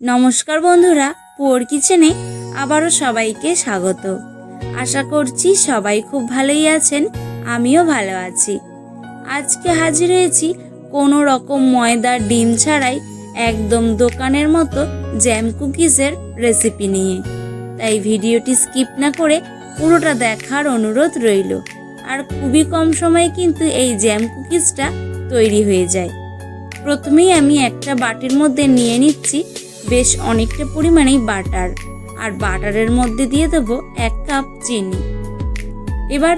নমস্কার বন্ধুরা পুয়ার কিচেনে আবারও সবাইকে স্বাগত। আশা করছি সবাই খুব ভালোই আছেন, আমিও ভালো আছি। আজকে হাজির হয়েছি কোনো রকম ময়দা ডিম ছাড়াই একদম দোকানের মতো জ্যাম কুকিজের রেসিপি নিয়ে। তাই ভিডিওটি স্কিপ না করে পুরোটা দেখার অনুরোধ রইল। আর খুবই কম সময়ে কিন্তু এই জ্যাম কুকিজটা তৈরি হয়ে যায়। প্রথমেই আমি একটা বাটির মধ্যে নিয়ে নিচ্ছি বেশ অনেকটা পরিমাণেই বাটার। আর বাটারের মধ্যে দিয়ে দেবো এক কাপ চিনি। এবার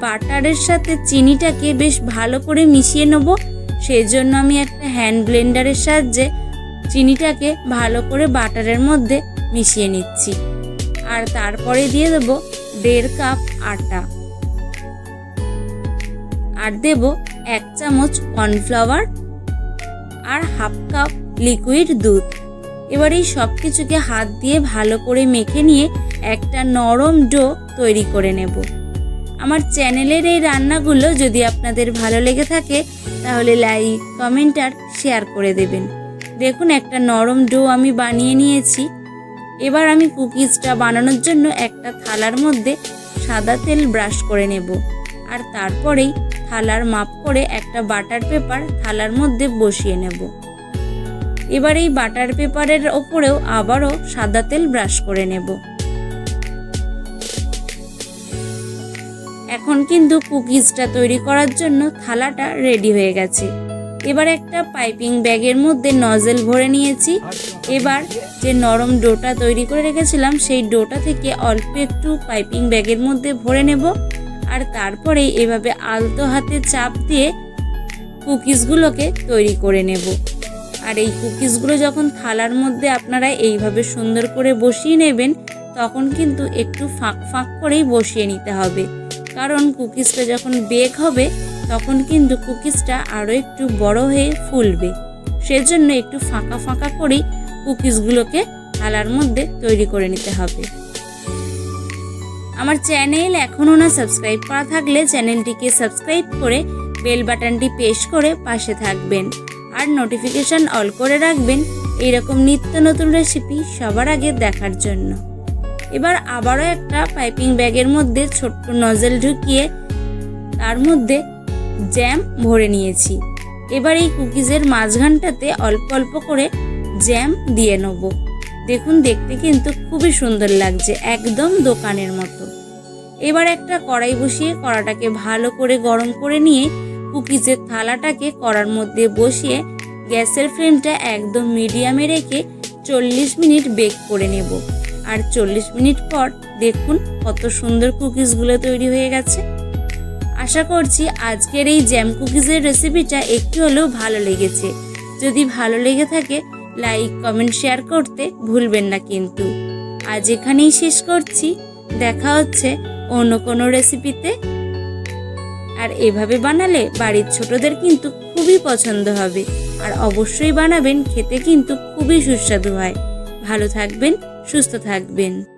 বাটারের সাথে চিনিটাকে বেশ ভালো করে মিশিয়ে নেব। সেই জন্য আমি একটা হ্যান্ড ব্লেন্ডারের সাহায্যে চিনিটাকে ভালো করে বাটারের মধ্যে মিশিয়ে নিচ্ছি। আর তারপরে দিয়ে দেবো দেড় কাপ আটা। আর দেব এক চামচ কর্নফ্লাওয়ার। আর হাফ কাপ লিকুইড দুধ। এবার এই সব কিছুকে হাত দিয়ে ভালো করে মেখে নিয়ে একটা নরম ডো তৈরি করে নেব। আমার চ্যানেলের এই রান্নাগুলো যদি আপনাদের ভালো লেগে থাকে, তাহলে লাইক, কমেন্ট আর শেয়ার করে দেবেন। দেখুন, একটা নরম ডো আমি বানিয়ে নিয়েছি। এবার আমি কুকিজটা বানানোর জন্য একটা থালার মধ্যে সাদা তেল ব্রাশ করে নেব। আর তারপরেই থালার মাপ করে একটা বাটার পেপার থালার মধ্যে বসিয়ে নেব। এবার এই বাটার পেপারের ওপরেও আবারও সাদা তেল ব্রাশ করে নেব। এখন কিন্তু কুকিজটা তৈরি করার জন্য থালাটা রেডি হয়ে গেছে। এবার একটা পাইপিং ব্যাগের মধ্যে নজেল ভরে নিয়েছি। এবার যে নরম ডোটা তৈরি করে রেখেছিলাম, সেই ডোটা থেকে অল্প একটু পাইপিং ব্যাগের মধ্যে ভরে নেব। আর তারপরে এভাবে আলতো হাতে চাপ দিয়ে কুকিজগুলোকে তৈরি করে নেব। আর এই কুকিজগুলো যখন থালার মধ্যে আপনারা এইভাবে সুন্দর করে বসিয়ে নেবেন, তখন কিন্তু একটু ফাঁক ফাঁক করেই বসিয়ে নিতে হবে। কারণ কুকিজটা যখন বেক হবে, তখন কিন্তু কুকিজটা আরও একটু বড় হয়ে ফুলবে। সেজন্য একটু ফাঁকা ফাঁকা করেই কুকিজগুলোকে থালার মধ্যে তৈরি করে নিতে হবে। আমার চ্যানেল এখনও না সাবস্ক্রাইব করা থাকলে চ্যানেলটিকে সাবস্ক্রাইব করে বেল বাটনটি পেশ করে পাশে থাকবেন। আর নোটিফিকেশান অল করে রাখবেন এইরকম নিত্য নতুন রেসিপি সবার আগে দেখার জন্য। এবার আবারও একটা পাইপিং ব্যাগের মধ্যে ছোট্ট নজেল ঢুকিয়ে তার মধ্যে জ্যাম ভরে নিয়েছি। এবার এই কুকিজের মাঝখানটাতে অল্প অল্প করে জ্যাম দিয়ে নেব। দেখুন, দেখতে কিন্তু খুবই সুন্দর লাগছে, একদম দোকানের মতো। এবার একটা কড়াই বসিয়ে কড়াটাকে ভালো করে গরম করে নিয়ে কুকিজের থালাটাকে কড়ার মধ্যে বসিয়ে গ্যাসের ফ্লেমটা একদম মিডিয়ামে রেখে চল্লিশ মিনিট বেক করে নেব। আর চল্লিশ মিনিট পর দেখুন কত সুন্দর কুকিজগুলো তৈরি হয়ে গেছে। আশা করছি আজকের এই জ্যাম কুকিজের রেসিপিটা একটু হলেও ভালো লেগেছে। যদি ভালো লেগে থাকে, লাইক, কমেন্ট, শেয়ার করতে ভুলবেন না কিন্তু। আজ এখানেই শেষ করছি। দেখা হচ্ছে অন্য কোনো রেসিপিতে। আর এভাবে বানালে বাড়ির ছোটদের কিন্তু খুবই পছন্দ হবে। আর অবশ্যই বানাবেন, খেতে কিন্তু খুবই সুস্বাদু হয়। ভালো থাকবেন, সুস্থ থাকবেন।